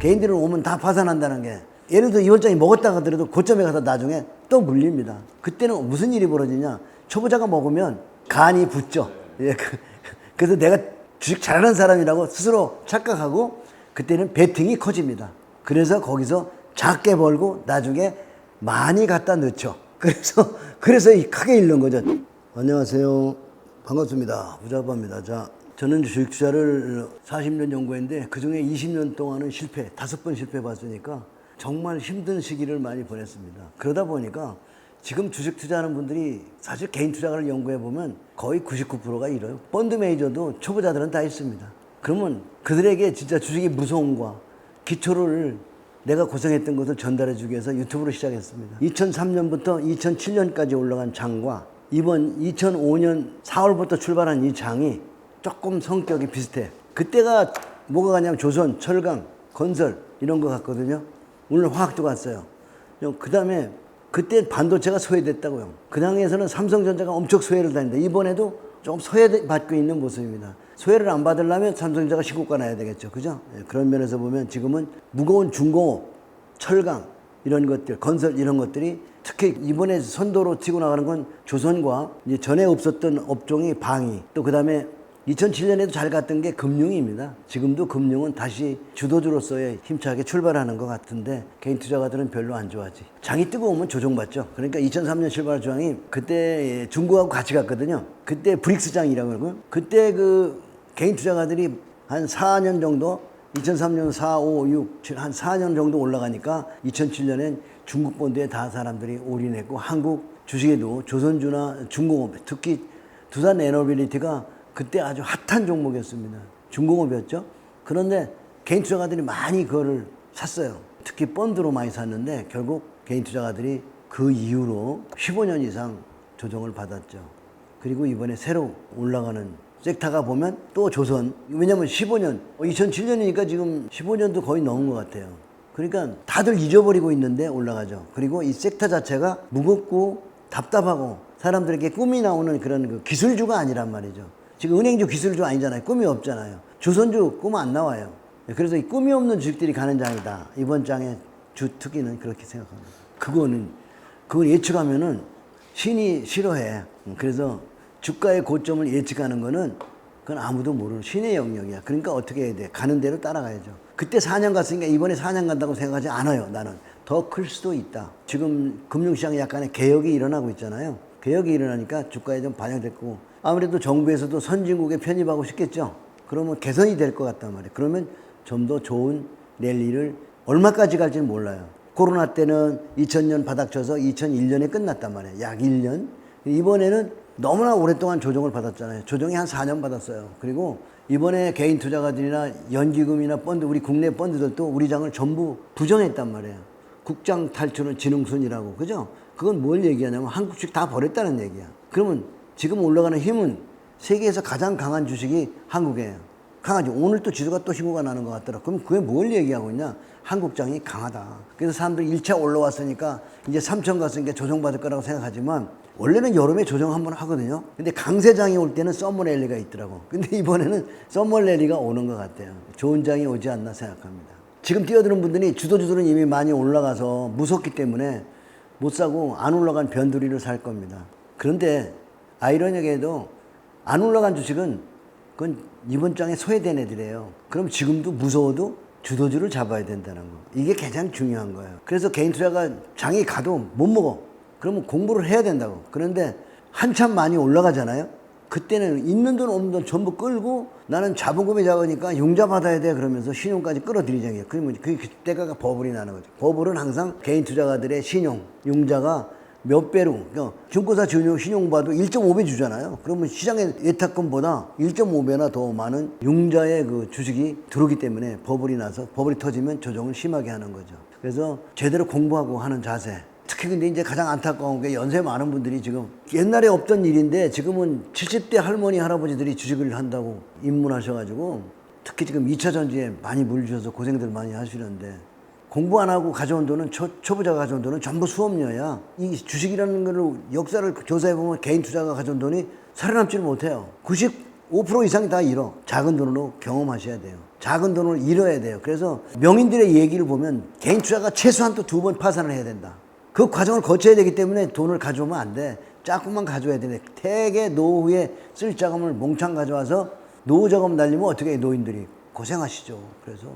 개인들은 오면 다 파산한다는 게 예를 들어 이월장이 먹었다 하더라도 고점에 가서 나중에 또 물립니다. 그때는 무슨 일이 벌어지냐? 초보자가 먹으면 간이 붙죠. 예, 그, 그래서 내가 주식 잘하는 사람이라고 스스로 착각하고 그때는 베팅이 커집니다. 그래서 거기서 작게 벌고 나중에 많이 갖다 넣죠. 그래서 그래서 이 크게 잃는 거죠. 안녕하세요. 반갑습니다. 부자바입니다. 자, 저는 주식 투자를 40년 연구했는데 그 중에 20년 동안은 실패, 다섯 번 실패 봤으니까 정말 힘든 시기를 많이 보냈습니다. 그러다 보니까 지금 주식 투자하는 분들이 사실 개인 투자를 연구해 보면 거의 99%가 이래요. 펀드 매니저도 초보자들은 다 있습니다. 그러면 그들에게 진짜 주식이 무서움과 기초를 내가 고생했던 것을 전달해 주기 위해서 유튜브를 시작했습니다. 2003년부터 2007년까지 올라간 장과 이번 2005년 4월부터 출발한 이 장이 조금 성격이 비슷해. 그때가 뭐가 가냐면 조선, 철강, 건설 이런 거 같거든요. 오늘 화학도 갔어요. 그 다음에 그때 반도체가 소외됐다고요. 그 당에서는 삼성전자가 엄청 소외를 다닌다. 이번에도 좀 소외받고 있는 모습입니다. 소외를 안 받으려면 삼성전자가 신고가 나야 되겠죠. 그죠? 예, 그런 면에서 보면 지금은 무거운 중공업, 철강, 이런 것들, 건설 이런 것들이 특히 이번에 선도로 치고 나가는 건 조선과 이제 전에 없었던 업종이 방위, 또 그 다음에 2007년에도 잘 갔던 게 금융입니다. 지금도 금융은 다시 주도주로서의 힘차게 출발하는 것 같은데 개인 투자가들은 별로 안 좋아하지. 장이 뜨거우면 조정받죠. 그러니까 2003년 출발 조항이 그때 중국하고 같이 갔거든요. 그때 브릭스 장이라고 그러고 그때 그 개인 투자가들이 한 4년 정도 2003년 4, 5, 6, 7, 한 4년 정도 올라가니까 2007년엔 중국 본드에 다 사람들이 올인했고 한국 주식에도 조선주나 중공업, 특히 두산 에너빌리티가 그때 아주 핫한 종목이었습니다. 중공업이었죠. 그런데 개인 투자가들이 많이 그거를 샀어요. 특히 펀드로 많이 샀는데 결국 개인 투자가들이 그 이후로 15년 이상 조정을 받았죠. 그리고 이번에 새로 올라가는 섹타가 보면 또 조선. 왜냐면 15년, 2007년이니까 지금 15년도 거의 넘은 것 같아요. 그러니까 다들 잊어버리고 있는데 올라가죠. 그리고 이 섹터 자체가 무겁고 답답하고 사람들에게 꿈이 나오는 그런 그 기술주가 아니란 말이죠. 지금 은행주 기술주 아니잖아요. 꿈이 없잖아요. 조선주 꿈 안 나와요. 그래서 이 꿈이 없는 주식들이 가는 장이다. 이번 장의 주 특기는 그렇게 생각합니다. 그거는 그걸 예측하면은 신이 싫어해. 그래서 주가의 고점을 예측하는 거는 그건 아무도 모르는 신의 영역이야. 그러니까 어떻게 해야 돼? 가는 대로 따라가야죠. 그때 4년 갔으니까 이번에 4년 간다고 생각하지 않아요. 나는 더 클 수도 있다. 지금 금융시장에 약간의 개혁이 일어나고 있잖아요. 개혁이 일어나니까 주가에 좀 반영됐고 아무래도 정부에서도 선진국에 편입하고 싶겠죠. 그러면 개선이 될 것 같단 말이에요. 그러면 좀 더 좋은 랠리를 얼마까지 갈지는 몰라요. 코로나 때는 2000년 바닥 쳐서 2001년에 끝났단 말이에요. 약 1년. 이번에는 너무나 오랫동안 조정을 받았잖아요. 조정이 한 4년 받았어요. 그리고 이번에 개인 투자가들이나 연기금이나 펀드, 우리 국내 펀드들도 우리 장을 전부 부정했단 말이에요. 국장 탈출은 진흥순이라고. 그죠? 그건 뭘 얘기하냐면 한국 주식 다 버렸다는 얘기야. 그러면 지금 올라가는 힘은 세계에서 가장 강한 주식이 한국이에요. 강하지. 오늘 또 지수가 또 신고가 나는 것 같더라. 그럼 그게 뭘 얘기하고 있냐? 한국장이 강하다. 그래서 사람들이 1차 올라왔으니까 이제 3천 갔으니까 조정받을 거라고 생각하지만 원래는 여름에 조정 한번 하거든요. 근데 강세장이 올 때는 썸머 랠리가 있더라고. 근데 이번에는 썸머 랠리가 오는 것 같아요. 좋은 장이 오지 않나 생각합니다. 지금 뛰어드는 분들이 주도주들은 이미 많이 올라가서 무섭기 때문에 못 사고 안 올라간 변두리를 살 겁니다. 그런데 아이러니하게도 안 올라간 주식은 그건 이번 장에 소외된 애들이에요. 그럼 지금도 무서워도 주도주를 잡아야 된다는 거. 이게 가장 중요한 거예요. 그래서 개인 투자가 장이 가도 못 먹어. 그러면 공부를 해야 된다고. 그런데 한참 많이 올라가잖아요. 그때는 있는 돈 없는 돈 전부 끌고 나는 자본금이 작으니까 융자 받아야 돼 그러면서 신용까지 끌어들이자는 그러면 그 그때가 버블이 나는 거죠. 버블은 항상 개인 투자가들의 신용, 융자가 몇 배로, 그러니까 증권사 전용 신용 봐도 1.5배 주잖아요. 그러면 시장의 예탁금보다 1.5배나 더 많은 융자의 그 주식이 들어오기 때문에 버블이 나서 버블이 터지면 조정을 심하게 하는 거죠. 그래서 제대로 공부하고 하는 자세. 특히 근데 이제 가장 안타까운 게 연세 많은 분들이 지금 옛날에 없던 일인데 지금은 70대 할머니, 할아버지들이 주식을 한다고 입문하셔가지고 특히 지금 2차 전지에 많이 물주셔서 고생들 많이 하시는데 공부 안 하고 가져온 돈은 초, 초보자가 가져온 돈은 전부 수업료야. 이 주식이라는 거를 역사를 조사해 보면 개인 투자가 가져온 돈이 살아남지를 못해요. 5% 이상이 다 잃어. 작은 돈으로 경험하셔야 돼요. 작은 돈을 잃어야 돼요. 그래서 명인들의 얘기를 보면 개인 투자가 최소한 또 두 번 파산을 해야 된다. 그 과정을 거쳐야 되기 때문에 돈을 가져오면 안 돼. 조금만 가져와야 돼. 대개 노후에 쓸 자금을 몽창 가져와서 노후 자금 날리면 어떻게 해, 노인들이 고생하시죠. 그래서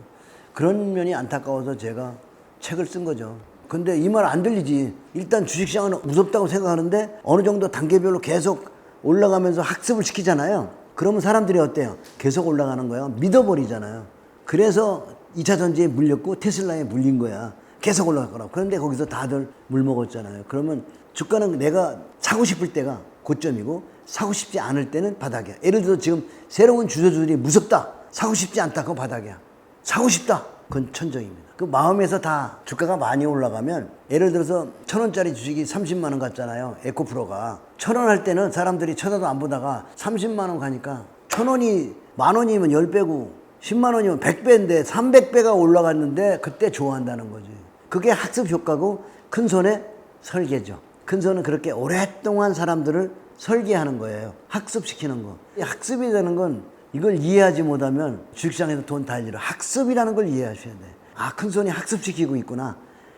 그런 면이 안타까워서 제가 책을 쓴 거죠. 근데 이 말 안 들리지. 일단 주식시장은 무섭다고 생각하는데 어느 정도 단계별로 계속 올라가면서 학습을 시키잖아요. 그러면 사람들이 어때요? 계속 올라가는 거야. 믿어버리잖아요. 그래서 2차 전지에 물렸고 테슬라에 물린 거야. 계속 올라갈 거라고. 그런데 거기서 다들 물 먹었잖아요. 그러면 주가는 내가 사고 싶을 때가 고점이고 사고 싶지 않을 때는 바닥이야. 예를 들어 지금 새로운 주주들이 무섭다. 사고 싶지 않다. 그건 바닥이야. 사고 싶다. 그건 천정입니다. 그 마음에서 다 주가가 많이 올라가면 예를 들어서 천 원짜리 주식이 30만 원 같잖아요. 에코프로가 천 원 할 때는 사람들이 쳐다도 안 보다가 30만 원 가니까 천 원이 만 원이면 10배고 10만 원이면 100배인데 300배가 올라갔는데 그때 좋아한다는 거지. 그게 학습 효과고 큰 손의 설계죠. 큰 손은 그렇게 오랫동안 사람들을 설계하는 거예요. 학습시키는 거. 이 학습이 되는 건 이걸 이해하지 못하면 주식시장에서 돈다 잃어. 학습이라는 걸 이해하셔야 돼. 아, 큰 손이 학습시키고 있구나.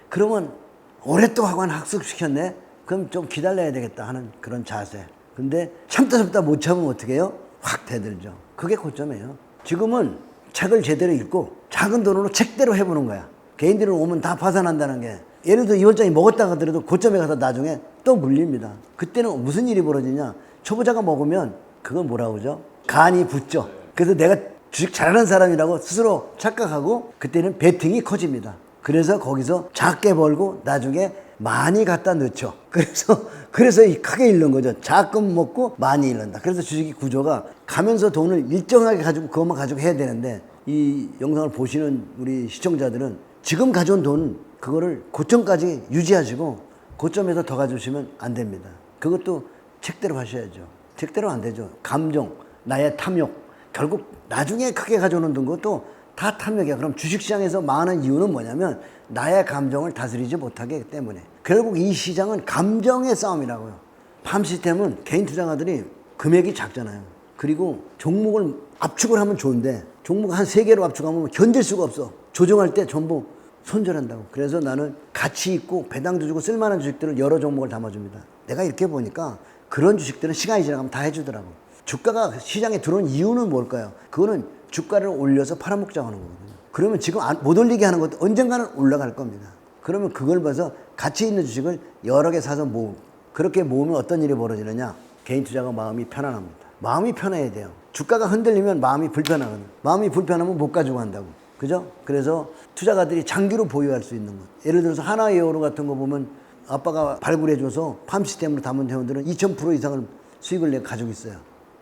그러면 오랫동안 학습시켰네? 그럼 좀 기다려야 되겠다 하는 그런 자세. 근데 참다 참다 못 참으면 어떻게 해요? 확 대들죠. 그게 고점이에요. 지금은 책을 제대로 읽고 작은 돈으로 책대로 해보는 거야. 개인들은 오면 다 파산한다는 게 예를 들어 이월장이 먹었다 하더라도 고점에 가서 나중에 또 물립니다. 그때는 무슨 일이 벌어지냐? 초보자가 먹으면 그건 뭐라고 그러죠? 간이 붙죠. 그래서 내가 주식 잘하는 사람이라고 스스로 착각하고 그때는 베팅이 커집니다. 그래서 거기서 작게 벌고 나중에 많이 갖다 넣죠. 그래서 그래서 이 크게 잃는 거죠. 작금 먹고 많이 잃는다. 그래서 주식이 구조가 가면서 돈을 일정하게 가지고 그것만 가지고 해야 되는데 이 영상을 보시는 우리 시청자들은 지금 가져온 돈 그거를 고점까지 유지하시고 고점에서 더 가져오시면 안 됩니다. 그것도 책대로 하셔야죠. 책대로 안 되죠. 감정, 나의 탐욕. 결국 나중에 크게 가져오는 것도 다 탐욕이야. 그럼 주식시장에서 망하는 이유는 뭐냐면 나의 감정을 다스리지 못하기 때문에. 결국 이 시장은 감정의 싸움이라고요. 팜 시스템은 개인 투자가들이 금액이 작잖아요. 그리고 종목을 압축을 하면 좋은데 종목 한 세 개로 압축하면 견딜 수가 없어. 조정할 때 전부 손절한다고. 그래서 나는 가치 있고 배당도 주고 쓸만한 주식들을 여러 종목을 담아줍니다. 내가 이렇게 보니까 그런 주식들은 시간이 지나가면 다 해주더라고. 주가가 시장에 들어온 이유는 뭘까요? 그거는 주가를 올려서 팔아먹자고 하는 거거든요. 그러면 지금 안- 못 올리게 하는 것도 언젠가는 올라갈 겁니다. 그러면 그걸 봐서 가치 있는 주식을 여러 개 사서 모으 그렇게 모으면 어떤 일이 벌어지느냐? 개인 투자가 마음이 편안합니다. 마음이 편해야 돼요. 주가가 흔들리면 마음이 불편하거든요. 마음이 불편하면 못 가지고 한다고. 그죠? 그래서 투자가들이 장기로 보유할 수 있는 것. 예를 들어서 하나이어로 같은 거 보면 아빠가 발굴해줘서 팜 시스템으로 담은 회원들은 2000% 이상을 수익을 내가 가지고 있어요.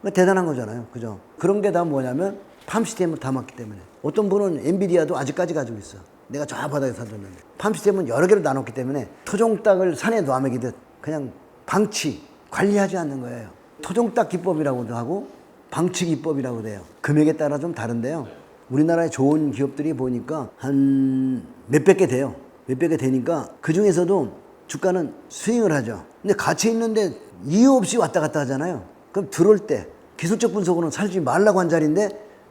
그거 대단한 거잖아요. 그죠? 그런 게 다 뭐냐면 팜 시스템을 담았기 때문에. 어떤 분은 엔비디아도 아직까지 가지고 있어. 내가 저 바닥에 사줬는데. 팜 시스템은 여러 개로 나눴기 때문에 토종 닭을 산에 놔먹이듯 그냥 방치, 관리하지 않는 거예요. 토종 닭 기법이라고도 하고 방치 기법이라고도 해요. 금액에 따라 좀 다른데요. 우리나라의 좋은 기업들이 보니까 한 몇백 개 돼요. 몇백 개 되니까 그 중에서도 주가는 스윙을 하죠. 근데 가치 있는데 이유 없이 왔다 갔다 하잖아요. 그럼 들어올 때 기술적 분석으로는 살지 말라고 한 자리인데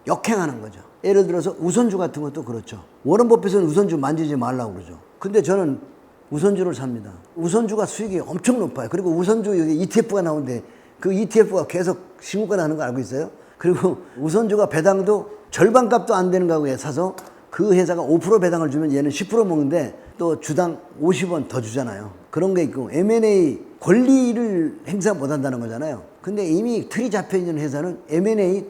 역행하는 거죠. 예를 들어서 우선주 같은 것도 그렇죠. 워런 버핏은 우선주 만지지 말라고 그러죠. 근데 저는 우선주를 삽니다. 우선주가 수익이 엄청 높아요. 그리고 우선주 여기 ETF가 나오는데 그 ETF가 계속 신고가 나는 거 알고 있어요? 그리고 우선주가 배당도 절반 값도 안 되는 가구에 사서 그 회사가 5% 배당을 주면 얘는 10% 먹는데 또 주당 50원 더 주잖아요. 그런 게 있고 M&A 권리를 행사 못 한다는 거잖아요. 근데 이미 틀이 잡혀 있는 회사는 M&A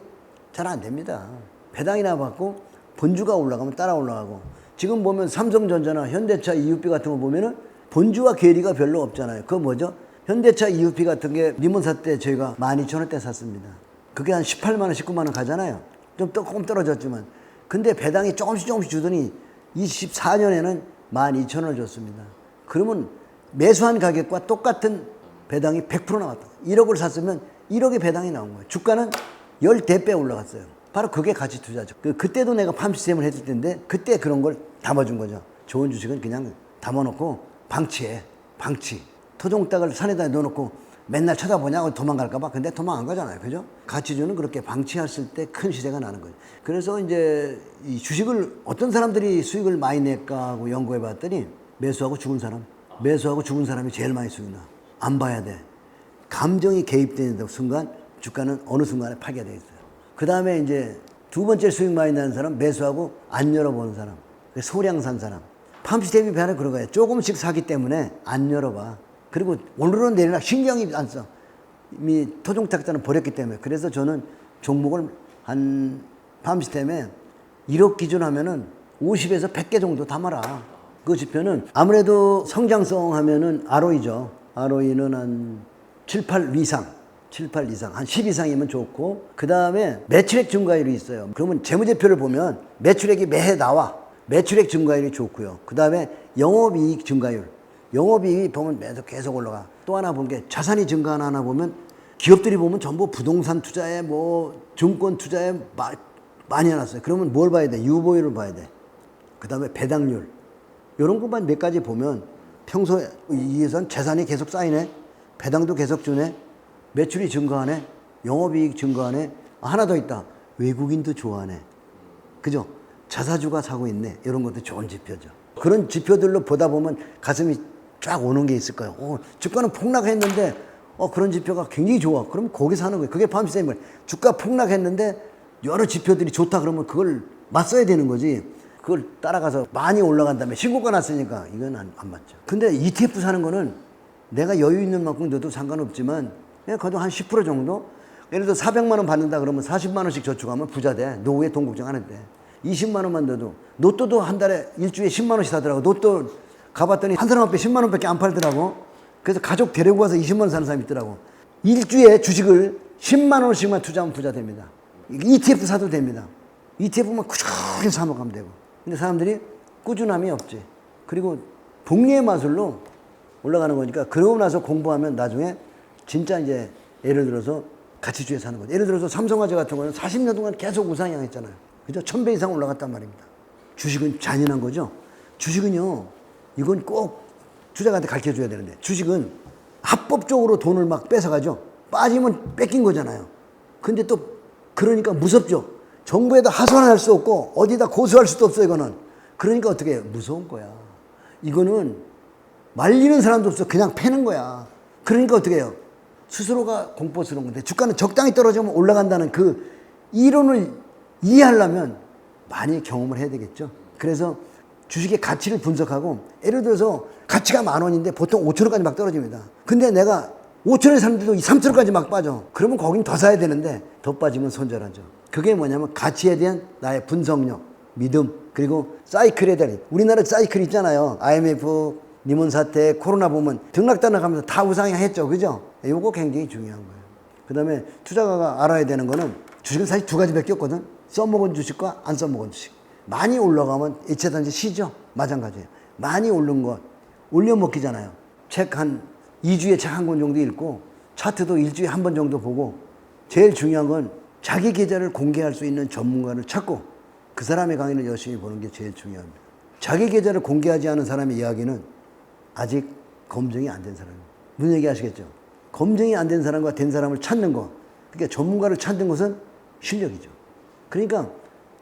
잘 안 됩니다. 배당이나 받고 본주가 올라가면 따라 올라가고 지금 보면 삼성전자나 현대차 EUP 같은 거 보면은 본주와 괴리가 별로 없잖아요. 그거 뭐죠? 현대차 EUP 같은 게 리몬 사 때 저희가 12,000원대 샀습니다. 그게 한 18만 원, 19만 원 가잖아요. 좀 조금 떨어졌지만. 근데 배당이 조금씩 조금씩 주더니 24년에는 12,000원을 줬습니다. 그러면 매수한 가격과 똑같은 배당이 100% 나왔다. 1억을 샀으면 1억의 배당이 나온 거예요. 주가는 10대배 올라갔어요. 바로 그게 가치 투자죠. 그, 그때도 내가 팜 시스템을 했을 텐데 그때 그런 걸 담아준 거죠. 좋은 주식은 그냥 담아놓고 방치해. 방치. 토종닭을 산에다 넣어놓고 맨날 쳐다보냐고 도망갈까봐. 근데 도망 안 가잖아요. 그죠? 가치주는 그렇게 방치했을 때 큰 시대가 나는 거죠. 그래서 이제 이 주식을 어떤 사람들이 수익을 많이 낼까 하고 연구해 봤더니 매수하고 죽은 사람. 매수하고 죽은 사람이 제일 많이 수익 나. 안 봐야 돼. 감정이 개입되는 순간 주가는 어느 순간에 파괴되어 있어요. 그 다음에 이제 두 번째 수익 많이 나는 사람 매수하고 안 열어보는 사람. 소량 산 사람. 팜시스템이 배하는 그런 거예요. 조금씩 사기 때문에 안 열어봐. 그리고 오늘은 내리나 신경이 안 써. 이미 토종탁자는 버렸기 때문에. 그래서 저는 종목을 한 팜시스템에 1억 기준 하면은 50에서 100개 정도 담아라. 그 지표는 아무래도 성장성 하면은 ROE죠. ROE는 한 7, 8 이상. 7, 8 이상, 한 10 이상이면 좋고, 그 다음에 매출액 증가율이 있어요. 그러면 재무제표를 보면 매출액이 매해 나와. 매출액 증가율이 좋고요. 그 다음에 영업이익 증가율. 영업이익이 보면 매도 계속 올라가. 또 하나 본 게 자산이 증가하나 하나 보면 기업들이 보면 전부 부동산 투자에 뭐 증권 투자에 마, 많이 해놨어요. 그러면 뭘 봐야 돼? 유보율을 봐야 돼. 그 다음에 배당률. 이런 것만 몇 가지 보면 평소에 이에선 재산이 계속 쌓이네. 배당도 계속 주네. 매출이 증가하네. 영업이익 증가하네. 아, 하나 더 있다. 외국인도 좋아하네. 그죠? 자사주가 사고 있네. 이런 것도 좋은 지표죠. 그런 지표들로 보다 보면 가슴이 쫙 오는 게 있을 거예요. 어, 주가는 폭락했는데 어, 그런 지표가 굉장히 좋아. 그럼 거기 사는 거예요. 그게 팜스테임을 주가 폭락했는데 여러 지표들이 좋다 그러면 그걸 맞서야 되는 거지. 그걸 따라가서 많이 올라간 다음에 신고가 났으니까 이건 안, 안 맞죠. 근데 ETF 사는 거는 내가 여유 있는 만큼 넣어도 상관없지만 그냥 그래도 한 10% 정도? 예를 들어 400만 원 받는다 그러면 40만 원씩 저축하면 부자 돼. 노후에 돈 걱정 안 해도 돼. 20만 원만 넣어도 로또도 한 달에 일주일에 10만 원씩 사더라고. 로또 가봤더니 한 사람 앞에 10만 원밖에 안 팔더라고. 그래서 가족 데리고 가서 20만 원 사는 사람이 있더라고. 일주일에 주식을 10만 원씩만 투자하면 부자 됩니다. ETF 사도 됩니다. ETF만 꾸준히 사먹으면 되고. 근데 사람들이 꾸준함이 없지. 그리고 복리의 마술로 올라가는 거니까 그러고 나서 공부하면 나중에 진짜 이제 예를 들어서 가치주에 사는 거죠. 예를 들어서 삼성화재 같은 거는 40년 동안 계속 우상향했잖아요. 그죠? 1000배 이상 올라갔단 말입니다. 주식은 잔인한 거죠. 주식은요, 이건 꼭 투자가한테 가르쳐 줘야 되는데, 주식은 합법적으로 돈을 막 뺏어가죠. 빠지면 뺏긴 거잖아요. 근데 또, 그러니까 무섭죠. 정부에다 하소연할 수 없고, 어디다 고소할 수도 없어, 이거는. 그러니까 어떻게 해요? 무서운 거야. 이거는 말리는 사람도 없어. 그냥 패는 거야. 그러니까 어떻게 해요? 스스로가 공포스러운 건데, 주가는 적당히 떨어지면 올라간다는 그 이론을 이해하려면 많이 경험을 해야 되겠죠. 그래서 주식의 가치를 분석하고 예를 들어서 가치가 만 원인데 보통 5천 원까지 막 떨어집니다. 근데 내가 5천 원에 샀는데도 3천 원까지 막 빠져. 그러면 거긴 더 사야 되는데 더 빠지면 손절하죠. 그게 뭐냐면 가치에 대한 나의 분석력, 믿음, 그리고 사이클에 대한 우리나라 사이클 있잖아요. IMF, 니몬 사태, 코로나 보면 등락단락하면서 다 우상향했죠. 그죠? 이거 굉장히 중요한 거예요. 그 다음에 투자가가 알아야 되는 거는 주식은 사실 두 가지밖에 없거든. 써먹은 주식과 안 써먹은 주식. 많이 올라가면 이체단지 시죠. 마찬가지예요. 많이 오른 것 올려 먹기잖아요. 책 한 2주에 책 한 권 정도 읽고 차트도 일주일에 한 번 정도 보고 제일 중요한 건 자기 계좌를 공개할 수 있는 전문가를 찾고 그 사람의 강의를 열심히 보는 게 제일 중요합니다. 자기 계좌를 공개하지 않은 사람의 이야기는 아직 검증이 안 된 사람입니다. 무슨 얘기 아시겠죠? 검증이 안 된 사람과 된 사람을 찾는 거. 그러니까 전문가를 찾는 것은 실력이죠. 그러니까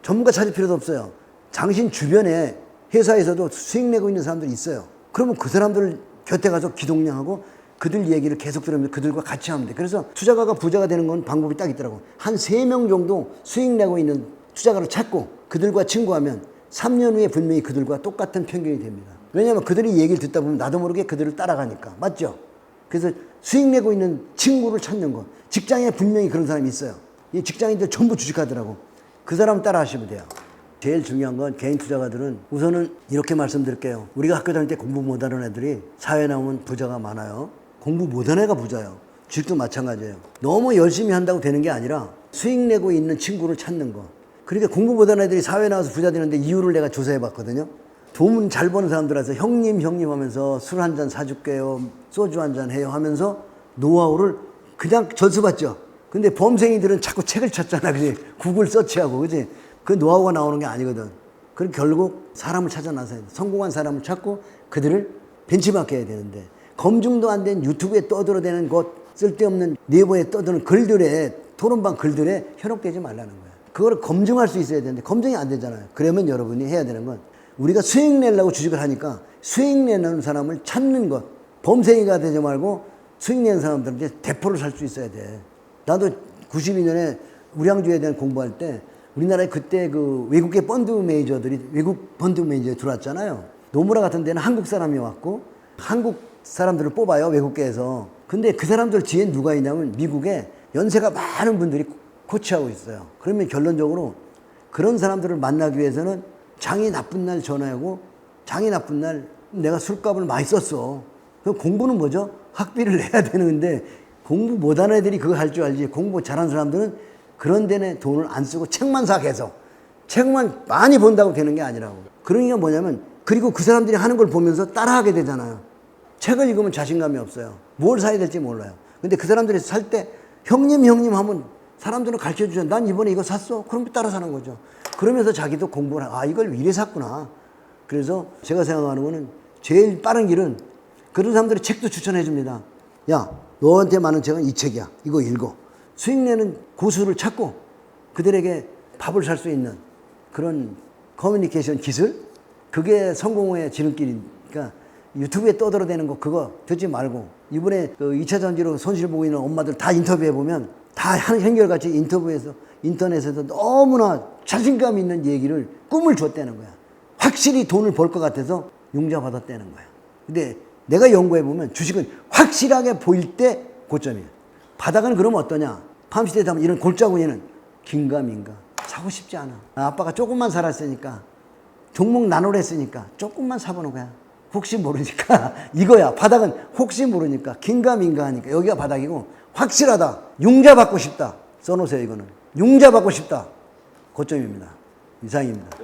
전문가 찾을 필요도 없어요. 당신 주변에 회사에서도 수익 내고 있는 사람들이 있어요. 그러면 그 사람들 곁에 가서 기동량하고 그들 얘기를 계속 들으면 그들과 같이 하면 돼. 그래서 투자가가 부자가 되는 건 방법이 딱 있더라고. 한 세 명 정도 수익 내고 있는 투자가를 찾고 그들과 친구하면 3년 후에 분명히 그들과 똑같은 평균이 됩니다. 왜냐하면 그들이 얘기를 듣다 보면 나도 모르게 그들을 따라가니까. 맞죠? 그래서 수익 내고 있는 친구를 찾는 거. 직장에 분명히 그런 사람이 있어요. 이 직장인들 전부 주식하더라고. 그 사람 따라 하시면 돼요. 제일 중요한 건 개인 투자가들은 우선은 이렇게 말씀드릴게요. 우리가 학교 다닐 때 공부 못하는 애들이 사회 나오면 부자가 많아요. 공부 못하는 애가 부자예요. 주식도 마찬가지예요. 너무 열심히 한다고 되는 게 아니라 수익 내고 있는 친구를 찾는 거. 그러니까 공부 못하는 애들이 사회 나와서 부자 되는데 이유를 내가 조사해 봤거든요. 돈 잘 버는 사람들한테 형님 형님 하면서 술 한 잔 사줄게요. 소주 한 잔 해요 하면서 노하우를 그냥 전수받죠. 근데 범생이들은 자꾸 책을 찾잖아. 그지? 구글 서치하고. 그지? 그 노하우가 나오는 게 아니거든. 그럼 결국 사람을 찾아 나서야 돼. 성공한 사람을 찾고 그들을 벤치마크 해야 되는데 검증도 안 된 유튜브에 떠들어대는 것 쓸데없는 네이버에 떠드는 글들에 토론방 글들에 현혹되지 말라는 거야. 그걸 검증할 수 있어야 되는데 검증이 안 되잖아요. 그러면 여러분이 해야 되는 건 우리가 수익 내려고 주식을 하니까 수익 내는 사람을 찾는 것. 범생이가 되지 말고 수익 내는 사람들한테 대포를 살 수 있어야 돼. 나도 92년에 우량주에 대한 공부할 때 우리나라에 그때 그 외국계 펀드 매니저들이 외국 펀드 매니저에 들어왔잖아요. 노무라 같은 데는 한국 사람이 왔고 한국 사람들을 뽑아요 외국계에서. 근데 그 사람들 뒤에 누가 있냐면 미국에 연세가 많은 분들이 코치하고 있어요. 그러면 결론적으로 그런 사람들을 만나기 위해서는 장이 나쁜 날 전화하고 장이 나쁜 날 내가 술값을 많이 썼어. 그 공부는 뭐죠? 학비를 내야 되는데 공부 못하는 애들이 그거 할 줄 알지. 공부 잘하는 사람들은 그런 데는 돈을 안 쓰고 책만 사 계속. 책만 많이 본다고 되는 게 아니라고. 그러니까 뭐냐면 그리고 그 사람들이 하는 걸 보면서 따라하게 되잖아요. 책을 읽으면 자신감이 없어요. 뭘 사야 될지 몰라요. 근데 그 사람들이 살 때 형님 형님 하면 사람들은 가르쳐 주죠. 난 이번에 이거 샀어. 그럼 따라 사는 거죠. 그러면서 자기도 공부를 하- 아 이걸 이래 샀구나. 그래서 제가 생각하는 거는 제일 빠른 길은 그런 사람들이 책도 추천해 줍니다. 야 너한테 많은 책은 이 책이야. 이거 읽어. 수익 내는 고수를 찾고 그들에게 밥을 살 수 있는 그런 커뮤니케이션 기술 그게 성공의 지름길이니까 유튜브에 떠들어대는 거 그거 듣지 말고 이번에 그 2차 전지로 손실 보고 있는 엄마들 다 인터뷰해 보면 다한 한결같이 인터뷰에서 인터넷에서 너무나 자신감 있는 얘기를 꿈을 줬다는 거야. 확실히 돈을 벌 것 같아서 융자 받았다는 거야. 근데 내가 연구해 보면 주식은 확실하게 보일 때 고점이야. 바닥은 그러면 어떠냐? 팜시대에 하면 이런 골짜구이는 긴가민가 사고 싶지 않아. 아, 아빠가 조금만 살았으니까 종목 나누려 했으니까 조금만 사보는 거야. 혹시 모르니까 이거야. 바닥은 혹시 모르니까 긴가민가 하니까 여기가 바닥이고 확실하다. 융자 받고 싶다. 써놓으세요 이거는. 융자 받고 싶다. 고점입니다. 이상입니다.